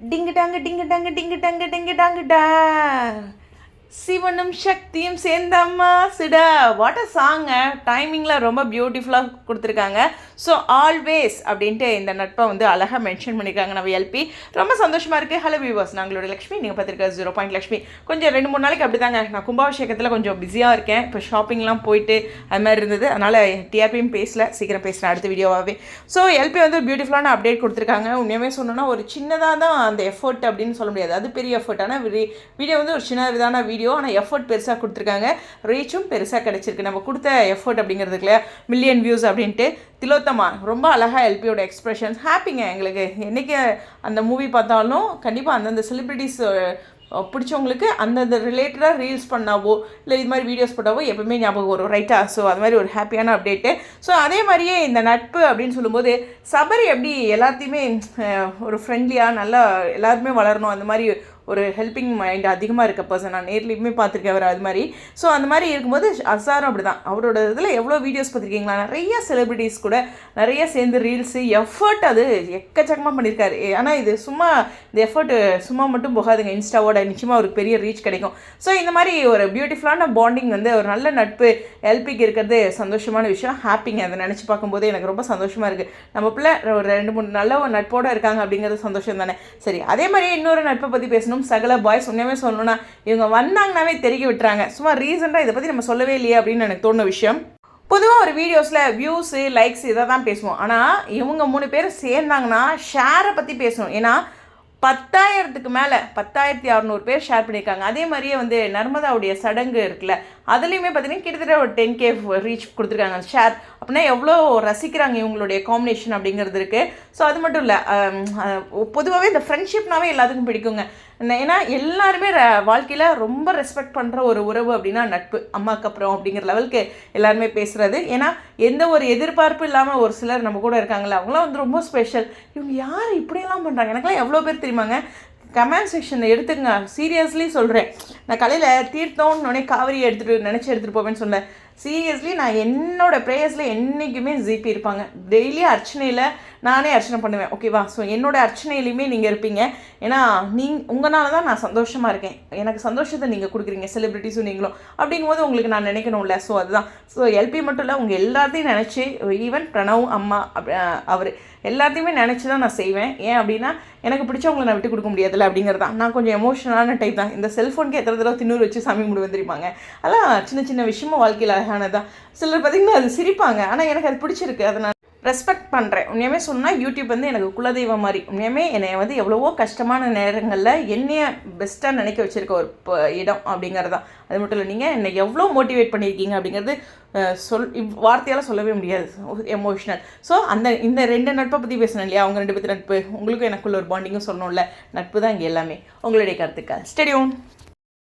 டிங்கு டாங்கு டிங்கு டாங்கு டிங்கு டாங்கு டிங்கு டாங்கு டா சிவனும் சக்தியும் சேர்ந்தம்மா சிடா. What a. சாங்க டைமிங்கில் ரொம்ப பியூட்டிஃபுல்லாக கொடுத்துருக்காங்க. ஸோ ஆல்வேஸ் அப்படின்ட்டு இந்த நட்பை வந்து அழகாக மென்ஷன் பண்ணியிருக்காங்க நம்ம எல்பி ரொம்ப சந்தோஷமாக இருக்குது ஹலோ வியூவர்ஸ் நாங்களோட லக்ஷ்மி. நீங்கள் பார்த்துருக்க ஜீரோ பாயிண்ட் லக்ஷ்மி. கொஞ்சம் ரெண்டு மூணு நாளைக்கு அப்படி தாங்க நான் கும்பாபிஷேகத்தில் கொஞ்சம் பிஸியாக இருக்கேன். இப்போ ஷாப்பிங்லாம் போயிட்டு அது மாதிரி இருந்தது. அதனால் டிஆர்பியும் பேசல. சீக்கிரம் பேசுகிறேன் அடுத்த வீடியோவாகவே ஸோ எல்பி வந்து பியூட்டிஃபுல்லான அப்டேட் கொடுத்துருக்காங்க. உண்மையுமே சொன்னோன்னா ஒரு சின்னதாக தான் அந்த எஃபர்ட் அப்படின்னு சொல்ல முடியாது. அது பெரிய எஃபர்ட் ஆனால் வீடியோ வந்து ஒரு சின்ன விதான வீடியோ ஆனால் எஃபர்ட் பெருசாக கொடுத்துருக்காங்க. ரீச்சும் பெருசாக கிடச்சிருக்கு. நம்ம கொடுத்த எஃபர்ட் அப்படிங்கிறதுக்குல மில்லியன் வியூஸ் அப்படின்ட்டு திலோத்தமா ரொம்ப அழகாக எல்பியோட எக்ஸ்பிரஷன்ஸ் ஹாப்பிங்க எங்களுக்கு. என்றைக்கு அந்த மூவி பார்த்தாலும் கண்டிப்பாக அந்தந்த செலிப்ரிட்டிஸ் பிடிச்சவங்களுக்கு அந்தந்த ரிலேட்டடாக ரீல்ஸ் பண்ணாவோ இல்லை இது மாதிரி வீடியோஸ் போட்டாவோ எப்பவுமே ஞாபகம் வரும். ரைட்டா ஸோ அது மாதிரி ஒரு ஹாப்பியான அப்டேட்டு ஸோ அதே மாதிரியே இந்த நட்பு அப்படின்னு சொல்லும்போது சபரி எப்படி எல்லாத்தையுமே ஒரு ஃப்ரெண்ட்லியாக நல்லா எல்லாருமே வளரணும் அந்த மாதிரி ஒரு ஹெல்பிங் மைண்ட் அதிகமாக இருக்க பர்சன் நான் நேர்லேயுமே பார்த்துருக்கேன் அவர் அது மாதிரி. ஸோ அந்த மாதிரி இருக்கும்போது அசாரம் அப்படி தான் அவரோட இதில் எவ்வளோ வீடியோஸ் பார்த்துருக்கீங்களா? நிறைய செலிபிரிட்டிஸ் கூட நிறைய சேர்ந்து ரீல்ஸு எஃபர்ட் அது எக்கச்சக்கமாக பண்ணியிருக்காரு ஆனால் இது சும்மா இந்த எஃபர்ட் சும்மா மட்டும் போகாதுங்க. இன்ஸ்டாவோட நிச்சயமாக ஒரு பெரிய ரீச் கிடைக்கும். ஸோ இந்த மாதிரி ஒரு பியூட்டிஃபுல்லான பாண்டிங் வந்து ஒரு நல்ல நட்பு எல்பிக்கு இருக்கிறது சந்தோஷமான விஷயம். ஹாப்பிங்க அதை நினச்சி பார்க்கும்போது எனக்கு ரொம்ப சந்தோஷமாக இருக்குது நம்ம பிள்ளை ஒரு ரெண்டு மூணு நல்ல ஒரு நட்போடு இருக்காங்க அப்படிங்கிறது சந்தோஷம் தானே. சரி அதே மாதிரி இன்னொரு நட்பை பற்றி பேசணும். சகல பாய்ஸ் உண்மையுமே சொல்லணும்னா இவங்க வந்தாங்கனாவே தெரிய விட்டுறாங்க. சும்மா ரீசெண்டாக இதை பற்றி நம்ம சொல்லவே இல்லையே அப்படின்னு எனக்கு தோணுன விஷயம். பொதுவாக ஒரு வீடியோஸில் வியூஸு லைக்ஸ் இதை தான் பேசுவோம். ஆனால் இவங்க மூணு பேர் சேர்ந்தாங்கன்னா ஷேரை பற்றி பேசணும். ஏன்னா பத்தாயிரத்துக்கு மேலே பத்தாயிரத்தி அறநூறு பேர் ஷேர் பண்ணியிருக்காங்க. அதே மாதிரியே வந்து நர்மதாவுடைய சடங்கு இருக்குல்ல அதுலேயுமே பார்த்தீங்கன்னா கிட்டத்தட்ட ஒரு டென் கே ரீச் கொடுத்துருக்காங்க ஷேர் அப்படின்னா எவ்வளோ ரசிக்கிறாங்க இவங்களுடைய காம்பினேஷன் அப்படிங்கிறது இருக்குது ஸோ அது மட்டும் இல்லை பொதுவாகவே இந்த ஃப்ரெண்ட்ஷிப்னாவே எல்லாத்துக்கும் பிடிக்குங்க. ஏன்னா எல்லாருமே வாழ்க்கையில் ரொம்ப ரெஸ்பெக்ட் பண்ணுற ஒரு உறவு அப்படின்னா நட்பு. அம்மாவுக்கு அப்புறம் அப்படிங்கிற லெவலுக்கு எல்லாருமே பேசுகிறது ஏன்னா எந்த ஒரு எதிர்பார்ப்பு இல்லாமல் ஒரு சிலர் நம்ம கூட இருக்காங்களே அவங்களாம் வந்து ரொம்ப ஸ்பெஷல் இவங்க யார் இப்படியெல்லாம் பண்ணுறாங்க எனக்கெல்லாம் எவ்வளோ பேர் தெரியுமாங்க? கமெண்ட் செக்ஷனில் எடுத்துங்க சீரியஸ்லி சொல்கிறேன் நான் காலையில் தீர்த்தம்னு உடனே காவிரி எடுத்துகிட்டு நினச்சி எடுத்துகிட்டு போவேன்னு சொன்னேன். சீரியஸ்லி நான் என்னோடய ப்ரேயர்ஸில் என்றைக்குமே ஜிபி இருப்பாங்க. டெய்லி அர்ச்சனையில் நானே அர்ச்சனை பண்ணுவேன். ஓகேவா ஸோ என்னோட அர்ச்சனையிலையுமே நீங்கள் இருப்பீங்க. ஏன்னா நீங் உங்களால தான் நான் சந்தோஷமாக இருக்கேன். எனக்கு சந்தோஷத்தை நீங்கள் கொடுக்குறீங்க செலிப்ரிட்டிஸும் நீங்களும். அப்படிங்கும்போது உங்களுக்கு நான் நினைக்கணும்ல. ஸோ அதுதான். ஸோ எல்பி மட்டும் இல்லை உங்கள் எல்லாத்தையும் நினச்சி ஈவன் பிரணவ் அம்மா அவர் எல்லாத்தையுமே நினச்சி தான் நான் செய்வேன். ஏன் அப்படின்னா எனக்கு பிடிச்சவங்களை நான் விட்டு கொடுக்க முடியாதுல்ல அப்படிங்கிறது தான். நான் கொஞ்சம் எமோஷனலான டைப் தான். இந்த செல்ஃபோனுக்கு எத்தனை தடவை தின்னூறு வச்சு சாமி முடி வந்துருப்பாங்க அதெல்லாம் சின்ன சின்ன விஷயமும் வாழ்க்கையில் அழகானதான் சிலர் பார்த்திங்கன்னா அது சிரிப்பாங்க. ஆனால் எனக்கு அது பிடிச்சிருக்கு. அதை நான் ரெஸ்பெக்ட் பண்ணுறேன் உண்மையுமே சொன்னால் யூடியூப் வந்து எனக்கு குலதெய்வம் மாதிரி. உண்மையுமே என்னை வந்து எவ்வளவோ கஷ்டமான நேரங்களில் என்னைய பெஸ்ட்டாக நினைக்க வச்சுருக்க ஒரு இடம் அப்படிங்கிறது தான் அது மட்டும் இல்லை நீங்கள் என்னை எவ்வளோ மோட்டிவேட் பண்ணியிருக்கீங்க அப்படிங்கிறது சொல் இவ் வார்த்தையால் சொல்லவே முடியாது. எமோஷ்னல் ஸோ அந்த இந்த ரெண்டு நட்பை பற்றி பேசணும் இல்லையா? அவங்க ரெண்டு பற்றி நட்பு. உங்களுக்கும் எனக்குள்ள ஒரு பாண்டிங்கும் சொல்லணும்ல. நட்பு தான் இங்கே எல்லாமே. உங்களுடைய கருத்துக்கள். ஸ்டெடியோன்